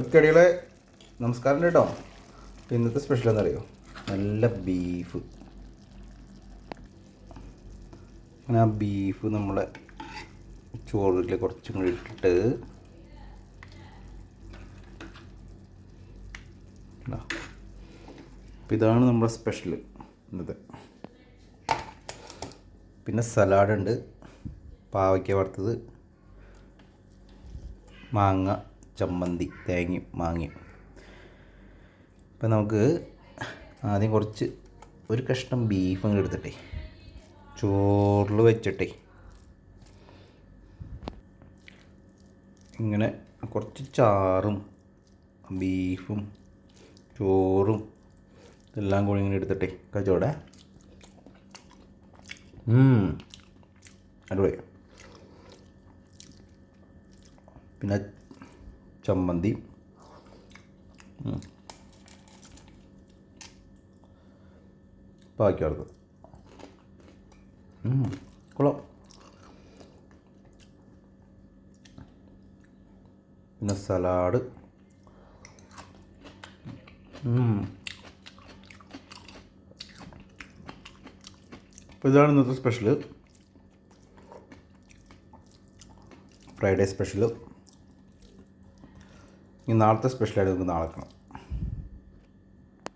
ഒറ്റടികളെ നമസ്കാരം കേട്ടോ ഇന്നത്തെ സ്പെഷ്യൽ എന്നറിയോ നല്ല ബീഫ് അങ്ങനെ ആ ബീഫ് നമ്മളെ ചോറിൽ കുറച്ചും കൂടി ഇട്ടിട്ട്. അപ്പം ഇതാണ് നമ്മുടെ സ്പെഷ്യൽ ഇന്നത്തെ പിന്നെ സലാഡ് ഉണ്ട്. പാവയ്ക്ക വറുത്തത്. മാങ്ങ. ചമ്മന്തി തേങ്ങയും മാങ്ങയും. അപ്പം നമുക്ക് ആദ്യം കുറച്ച് ഒരു കഷ്ണം ബീഫ് അങ്ങ് എടുത്തിട്ടേ. ചോറിൽ വെച്ചിട്ടെ. ഇങ്ങനെ കുറച്ച് ചാറും ബീഫും ചോറും എല്ലാം കൂടി ഇങ്ങനെ എടുത്തിട്ടേ. കച്ചവട അടിപൊളി. പിന്നെ ചമ്മന്തി. ബാക്കി അടുത്ത് കൊള്ളാം. പിന്നെ സലാഡ്. അപ്പോൾ ഇതാണ് ഇന്നത്തെ സ്പെഷ്യൽ ഫ്രൈഡേ സ്പെഷ്യൽ ഇനി നാളത്തെ സ്പെഷ്യലായിട്ട് നമുക്ക് നാളെ കാണാം.